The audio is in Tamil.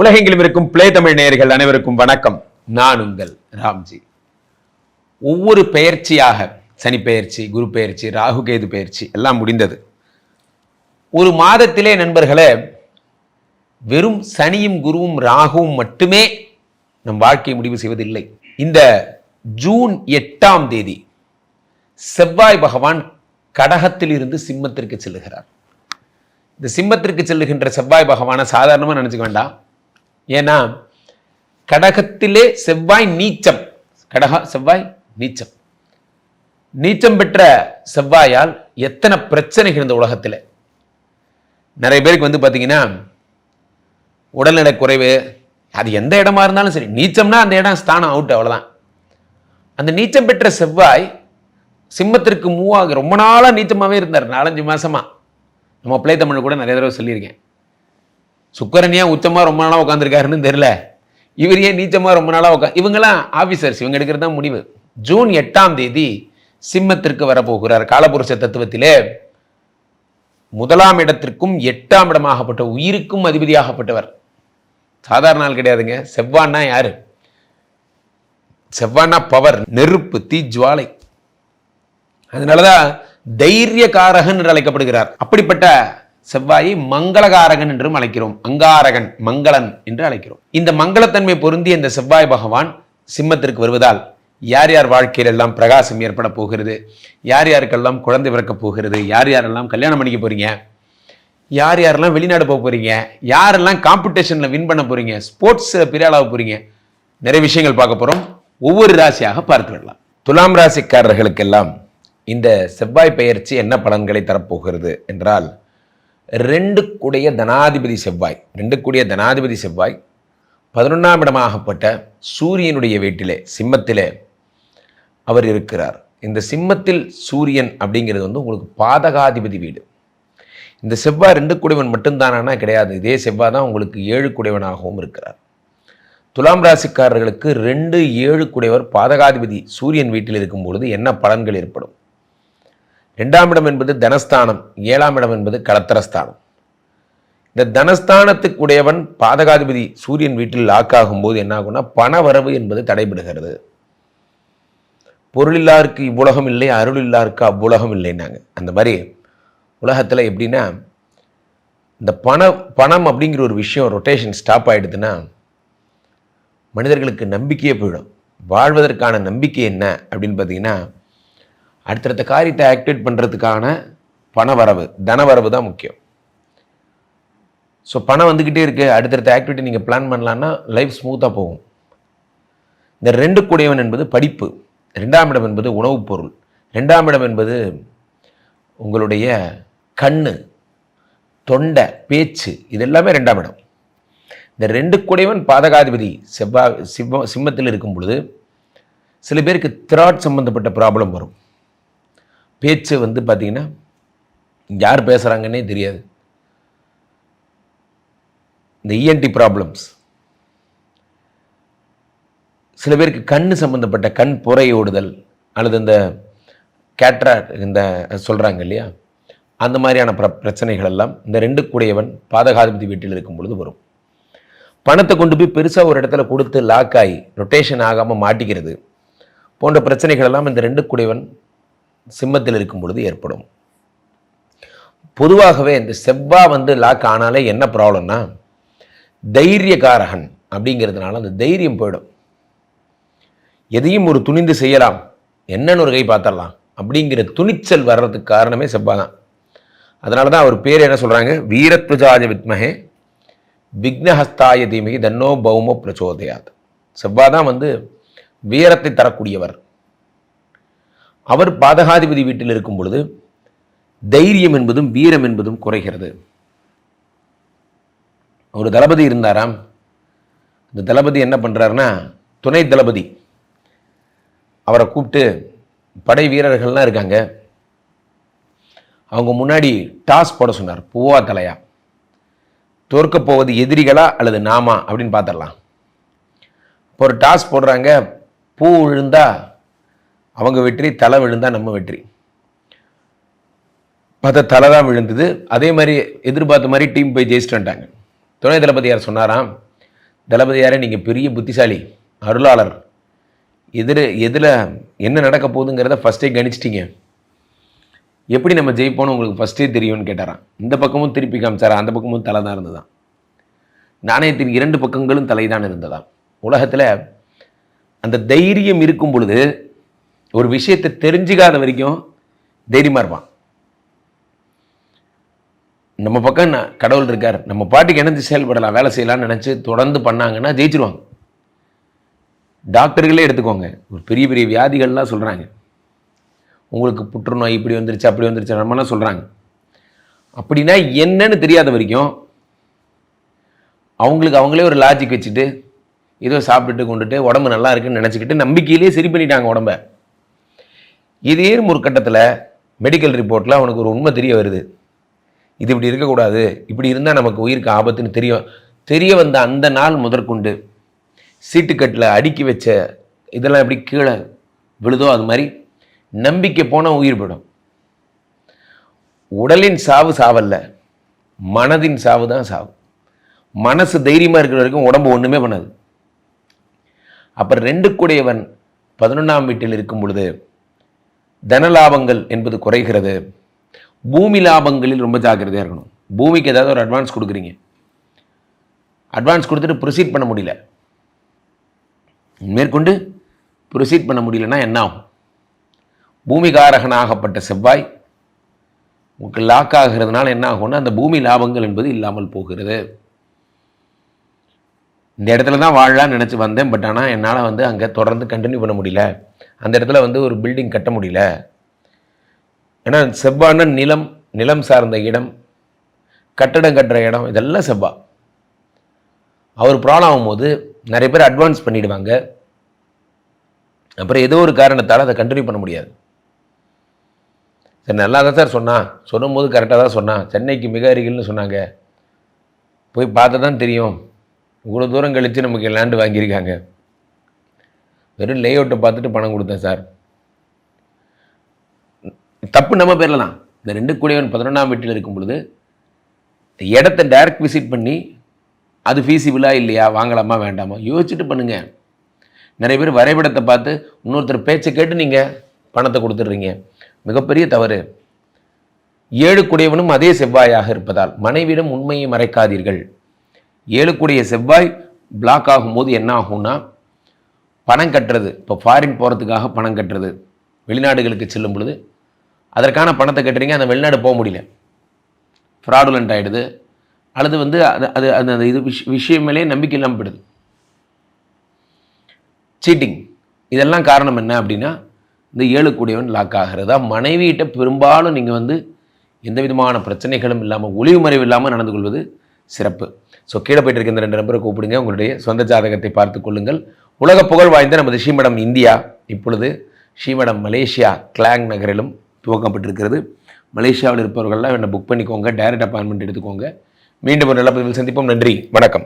உலகெங்கிலும் இருக்கும் பிளே தமிழ் நேயர்கள் அனைவருக்கும் வணக்கம். நான் உங்கள் ராம்ஜி. ஒவ்வொரு பெயர்ச்சியாக சனி பெயர்ச்சி குரு பெயர்ச்சி ராகு கேது பெயர்ச்சி எல்லாம் முடிந்தது. ஒரு மாதத்திலே நண்பர்களே வெறும் சனியும் குருவும் ராகுவும் மட்டுமே நம் வாழ்க்கையை முடிவு செய்வதில்லை. இந்த ஜூன் எட்டாம் தேதி செவ்வாய் பகவான் கடகத்தில் இருந்து சிம்மத்திற்கு செல்லுகிறார். இந்த சிம்மத்திற்கு செல்லுகின்ற செவ்வாய் பகவானை சாதாரணமாக நினச்சிக்க வேண்டாம். ஏன்னா கடகத்திலே செவ்வாய் நீச்சம். கடக செவ்வாய் நீச்சம். நீச்சம் பெற்ற செவ்வாயால் எத்தனை பிரச்சனைகள் இந்த உலகத்தில்? நிறைய பேருக்கு வந்து பார்த்தீங்கன்னா உடல்நல குறைவு அது எந்த இடமா இருந்தாலும் சரி நீச்சம்னா அந்த இடம் ஸ்தானம் அவுட் அவ்வளோதான் அந்த நீச்சம் பெற்ற செவ்வாய் சிம்மத்திற்கு மூவாக ரொம்ப நாளாக நீச்சமாகவே இருந்தார். நாலஞ்சு மாசமா. நம்ம பிள்ளை தமிழ் கூட நிறைய தடவை சொல்லியிருக்கேன். சுக்கரன் ஏன் உச்சமாக ரொம்ப நாளாக உட்காந்துருக்காருன்னு தெரில இவர் ஏன் நீச்சமாக ரொம்ப நாளாக உட்கா இவங்கெல்லாம் ஆஃபீஸர்ஸ் இவங்க எடுக்கிறது தான் முடிவு. ஜூன் எட்டாம் தேதி சிம்மத்திற்கு வரப்போகிறார். காலபுருஷ தத்துவத்திலே முதலாம் இடத்திற்கும் எட்டாம் இடமாகப்பட்ட உயிருக்கும் அதிபதியாகப்பட்டவர். சாதாரண ஆள் கிடையாதுங்க. செவ்வான்னா யாரு? செவ்வானா பவர் நெருப்பு தீ ஜுவாலை. அதனாலதான் தைரியகாரகன் என்று அழைக்கப்படுகிறார். அப்படிப்பட்ட செவ்வாயை மங்களகாரகன் என்றும் அழைக்கிறோம். அங்காரகன் மங்களன் என்று அழைக்கிறோம். இந்த மங்களத்தன்மை பொருந்திய இந்த செவ்வாய் பகவான் சிம்மத்திற்கு வருவதால் யார் யார் வாழ்க்கையில் எல்லாம் பிரகாசம் ஏற்பட போகிறது? யார் யாருக்கெல்லாம் குழந்தை பிறக்க போகிறது? யார் யாரெல்லாம் கல்யாணம் பண்ணிக்க போறீங்க? யார் யாரெல்லாம் வெளிநாடு போக போறீங்க? யாரெல்லாம் காம்படிஷன்ல வின் பண்ண போறீங்க? ஸ்போர்ட்ஸ் பிரியாளாக போகிறீங்க போறீங்க? நிறைய விஷயங்கள் பார்க்க போறோம். ஒவ்வொரு ராசியாக பார்த்து விடலாம். துலாம் ராசிக்காரர்களுக்கெல்லாம் இந்த செவ்வாய் பெயர்ச்சி என்ன பலன்களை தரப்போகிறது என்றால் ரெண்டு கூடிய தனாதிபதி செவ்வாய் ரெண்டு கூடிய தனாதிபதி செவ்வாய் பதினொன்றாம் இடமாகப்பட்ட சூரியனுடைய வீட்டிலே சிம்மத்திலே அவர் இருக்கிறார். இந்த சிம்மத்தில் சூரியன் அப்படிங்கிறது வந்து உங்களுக்கு பாதகாதிபதி வீடு. இந்த செவ்வாய் ரெண்டு குடைவன் மட்டும்தானா கிடையாது. இதே செவ்வாய் தான் உங்களுக்கு ஏழு குடைவனாகவும் இருக்கிறார். துலாம் ராசிக்காரர்களுக்கு ரெண்டு ஏழு குடைவர் பாதகாதிபதி சூரியன் வீட்டில் இருக்கும் பொழுது என்ன பலன்கள் ஏற்படும்? ரெண்டாம் இடம் என்பது தனஸ்தானம் ஏழாம் இடம் என்பது களத்திரஸ்தானம் இந்த தனஸ்தானத்துக்குடையவன் பாதகாதிபதி சூரியன் வீட்டில் லாக் ஆகும்போது என்ன ஆகும்னா பண வரவு என்பது தடைபடுகிறது. பொருளில்லாருக்கு இவ்வுலகம் இல்லை அருள் இல்லாருக்கு அவ்வுலகம் இல்லைன்னாங்க. அந்த மாதிரி உலகத்தில் எப்படின்னா இந்த பண பணம் அப்படிங்கிற ஒரு விஷயம் ரொட்டேஷன் ஸ்டாப் ஆகிடுதுன்னா மனிதர்களுக்கு நம்பிக்கையே போயிடும். வாழ்வதற்கான நம்பிக்கை என்ன அப்படின்னு பார்த்தீங்கன்னா அடுத்தடுத்த காரியத்தை ஆக்டிவேட் பண்ணுறதுக்கான பண வரவு தன வரவு தான் முக்கியம். ஸோ பணம் வந்துக்கிட்டே இருக்குது அடுத்தடுத்த ஆக்டிவிட்டி நீங்கள் பிளான் பண்ணலான்னா லைஃப் ஸ்மூத்தாக போகும். இந்த ரெண்டு கூடையவன் என்பது படிப்பு. ரெண்டாம் இடம் என்பது உணவுப் பொருள். ரெண்டாம் இடம் என்பது உங்களுடைய கண் தொண்டை பேச்சு. இது எல்லாமே ரெண்டாம் இடம். இந்த ரெண்டு கூடையவன் பாதகாதிபதி செவ்வா சிம்ம சிம்மத்தில் இருக்கும் பொழுது சில பேருக்கு திராட் சம்மந்தப்பட்ட ப்ராப்ளம் வரும். பேச்சு வந்து பார்த்திங்கன்னா யார் பேசுகிறாங்கன்னே தெரியாது. இந்த இஎன்டி ப்ராப்ளம்ஸ் சில பேருக்கு கண் சம்மந்தப்பட்ட கண் புறை ஓடுதல் அல்லது இந்த கேட்ரா இந்த சொல்கிறாங்க இல்லையா? அந்த மாதிரியான பிர பிரச்சனைகள் எல்லாம் இந்த ரெண்டு கூடையவன் பாதகாதிபதி வீட்டில் இருக்கும் பொழுது வரும். பணத்தை கொண்டு போய் பெருசாக ஒரு இடத்துல கொடுத்து லாக் ஆகி ரொட்டேஷன் ஆகாமல் மாட்டிக்கிறது போன்ற பிரச்சனைகள் எல்லாம் இந்த ரெண்டு கூடையவன் சிம்மத்தில் இருக்கும் பொழுது ஏற்படும். பொதுவாகவே இந்த செவ்வா வந்து லாக் ஆனாலே என்ன ப்ராப்ளம்னா தைரியகாரகன் அப்படிங்கிறதுனால அந்த தைரியம் போயிடும். எதையும் ஒரு துணிந்து செய்யலாம் என்னன்னு ஒரு கை பார்த்துடலாம் அப்படிங்கிற துணிச்சல் வர்றதுக்கு காரணமே செவ்வா தான். அதனால தான் அவர் பேர் என்ன சொல்கிறாங்க வீரத்வஜாஜ வித்மகே விக்னஹஸ்தாய தீமிகி தன்னோ பௌம பிரச்சோதயாத். செவ்வா தான் வந்து வீரத்தை தரக்கூடியவர். அவர் பாதகாதிபதி வீட்டில் இருக்கும் பொழுது தைரியம் என்பதும் வீரம் என்பதும் குறைகிறது. ஒரு தளபதி இருந்தாராம். இந்த தளபதி என்ன பண்ணுறாருன்னா துணை தளபதி. அவரை கூப்பிட்டு படை வீரர்கள்லாம் இருக்காங்க. அவங்க முன்னாடி டாஸ் போட சொன்னார் பூவா தலையா. தோற்க போவது எதிரிகளா அல்லது நாமா? அப்படின்னு பார்த்துடலாம். இப்போ ஒரு டாஸ் போடுறாங்க பூ விழுந்தா அவங்க வெற்றி தலை விழுந்தா நம்ம வெற்றி. பார்த்தா தலை தான் விழுந்தது. அதே மாதிரி எதிர்பார்த்த மாதிரி டீம் போய் ஜெயிச்சுட்டு வந்துட்டாங்க துணை தளபதியார் சொன்னாராம்? தளபதியாரே நீங்கள் பெரிய புத்திசாலி அருளாளர். எதிர எதில் என்ன நடக்க போகுதுங்கிறத ஃபஸ்ட்டே கணிச்சிட்டிங்க. எப்படி நம்ம ஜெயிப்போம்னு உங்களுக்கு ஃபஸ்ட்டே தெரியும்னு கேட்டாராம். இந்த பக்கமும் திருப்பி காமிச்சாரா அந்த பக்கமும் தலை தான் இருந்ததான் நாணயத்தின் இரண்டு பக்கங்களும் தலைதான் இருந்ததாம். உலகத்தில் அந்த தைரியம் இருக்கும் பொழுது ஒரு விஷயத்தை தெரிஞ்சுக்காத வரைக்கும் தைரியமாக இருப்பான். நம்ம பக்கம் கடவுள் இருக்கார். நம்ம பாட்டுக்கு இணைஞ்சு செயல்படலாம் வேலை செய்யலாம்னு நினச்சி தொடர்ந்து பண்ணாங்கன்னா ஜெயிச்சிருவாங்க. டாக்டர்களே எடுத்துக்கோங்க. ஒரு பெரிய பெரிய வியாதிகள்லாம் சொல்கிறாங்க உங்களுக்கு புற்றுநோய் இப்படி வந்துருச்சு அப்படி வந்துருச்சு நம்மலாம் சொல்கிறாங்க அப்படின்னா என்னன்னு தெரியாத வரைக்கும் அவங்களுக்கு அவங்களே ஒரு லாஜிக் வச்சுட்டு ஏதோ சாப்பிட்டுட்டு கொண்டுட்டு உடம்பு நல்லா இருக்குன்னு நினச்சிக்கிட்டு நம்பிக்கையிலேயே சரி பண்ணிட்டாங்க உடம்ப. இதே ஒரு கட்டத்தில் மெடிக்கல் ரிப்போர்ட்டில் அவனுக்கு ஒரு உண்மை தெரிய வருது. இது இப்படி இருக்கக்கூடாது. இப்படி இருந்தால் நமக்கு உயிருக்கு ஆபத்துன்னு தெரியும். தெரிய வந்த அந்த நாள் முதற்கொண்டு சீட்டுக்கட்டில் அடுக்கி வச்ச இதெல்லாம் எப்படி கீழே விழுதோ அது மாதிரி நம்பிக்கை போனால் உயிர் போயிடும். உடலின் சாவு சாவல்ல மனதின் சாவு தான் சாவு. மனசு தைரியமாக இருக்கிற வரைக்கும் உடம்பு ஒன்றுமே பண்ணாது. அப்புறம் ரெண்டு கூடையவன் பதினொன்றாம் வீட்டில் இருக்கும் பொழுது தன லாபங்கள் என்பது குறைகிறது. பூமி லாபங்களில் ரொம்ப ஜாக்கிரதையாக இருக்கணும். பூமிக்கு ஏதாவது ஒரு அட்வான்ஸ் கொடுக்குறீங்க. அட்வான்ஸ் கொடுத்துட்டு ப்ரொசீட் பண்ண முடியல. மேற்கொண்டு ப்ரொசீட் பண்ண முடியலன்னா என்ன ஆகும்? பூமிகாரகனாகப்பட்ட செவ்வாய் உங்களுக்கு லாக் ஆகிறதுனால என்ன ஆகும்னா அந்த பூமி லாபங்கள் என்பது இல்லாமல் போகிறது. இந்த இடத்துல தான் வாழலாம்னு நினச்சி வந்தேன். பட் ஆனால் என்னால் வந்து அங்கே தொடர்ந்து கண்டினியூ பண்ண முடியல. அந்த இடத்துல வந்து ஒரு பில்டிங் கட்ட முடியல. ஏன்னா செவ்வான நிலம் நிலம் சார்ந்த இடம் கட்டடம் கட்டுற இடம் இதெல்லாம் செவ்வா. அவர் ப்ராப்ளம் ஆகும்போது நிறைய பேர் அட்வான்ஸ் பண்ணிடுவாங்க. அப்புறம் ஏதோ ஒரு காரணத்தால் அதை கண்டினியூ பண்ண முடியாது. சரி நல்லா தான் சார் சொன்னான் சொல்லும்போது கரெக்டாக தான் சொன்னான் சென்னைக்கு மிக அருகில்னு சொன்னாங்க. போய் பார்த்தா தான் தெரியும். இவ்வளோ தூரம் கழித்து நமக்கு லேண்டு வாங்கியிருக்காங்க. வெறும் லே அவுட்டை பார்த்துட்டு பணம் கொடுத்தேன் சார். தப்பு நம்ம பேரில் தான். இந்த ரெண்டு கூடியவன் பதினொன்றாம் வீட்டில் இருக்கும் பொழுது இடத்த டைரக்ட் விசிட் பண்ணி அது ஃபீஸிபிளா இல்லையா வாங்கலாமா வேண்டாமா யோசிச்சுட்டு பண்ணுங்க. நிறைய பேர் வரைபடத்தை பார்த்து இன்னொருத்தர் பேச்சை கேட்டு நீங்கள் பணத்தை கொடுத்துட்றீங்க. மிகப்பெரிய தவறு. ஏழுக்குடையவனும் அதே செவ்வாயாக இருப்பதால் மனைவிடம் உண்மையை மறைக்காதீர்கள். ஏழுக்குடைய செவ்வாய் பிளாக் ஆகும்போது என்ன ஆகும்னா பணம் கட்டுறது. இப்போ ஃபாரின் போகிறதுக்காக பணம் கட்டுறது. வெளிநாடுகளுக்கு செல்லும் பொழுது அதற்கான பணத்தை கட்டுறீங்க அந்த வெளிநாடு போக முடியல. ஃப்ராடுலண்ட் ஆகிடுது அல்லது வந்து அது அது அந்த அந்த இது விஷ் விஷயம் மேலே நம்பிக்கை இல்லாமல் போயிடுது. சீட்டிங் இதெல்லாம் காரணம் என்ன அப்படின்னா இந்த ஏழு கூடியவன் லாக் ஆகிறதா? மனைவியிட்ட பெரும்பாலும் நீங்கள் வந்து எந்த விதமான பிரச்சனைகளும் இல்லாமல் ஒளிவு மறைவு இல்லாமல் நடந்து கொள்வது சிறப்பு. ஸோ கீழே போயிட்டு இருக்க இந்த ரெண்டு நம்பரை கூப்பிடுங்க. உங்களுடைய சொந்த ஜாதகத்தை பார்த்து கொள்ளுங்கள். உலக புகழ் வாய்ந்த நமது ஸ்ரீமடம் இந்தியா. இப்பொழுது ஸ்ரீமடம் மலேசியா கிளாங் நகரிலும் துவக்கப்பட்டிருக்கிறது மலேசியாவில் இருப்பவர்கள்லாம் என்னை புக் பண்ணிக்கோங்க டைரக்ட் அப்பாயின்மெண்ட் எடுத்துக்கோங்க. மீண்டும் ஒரு நல்ல பதிவில் சந்திப்போம். நன்றி. வணக்கம்.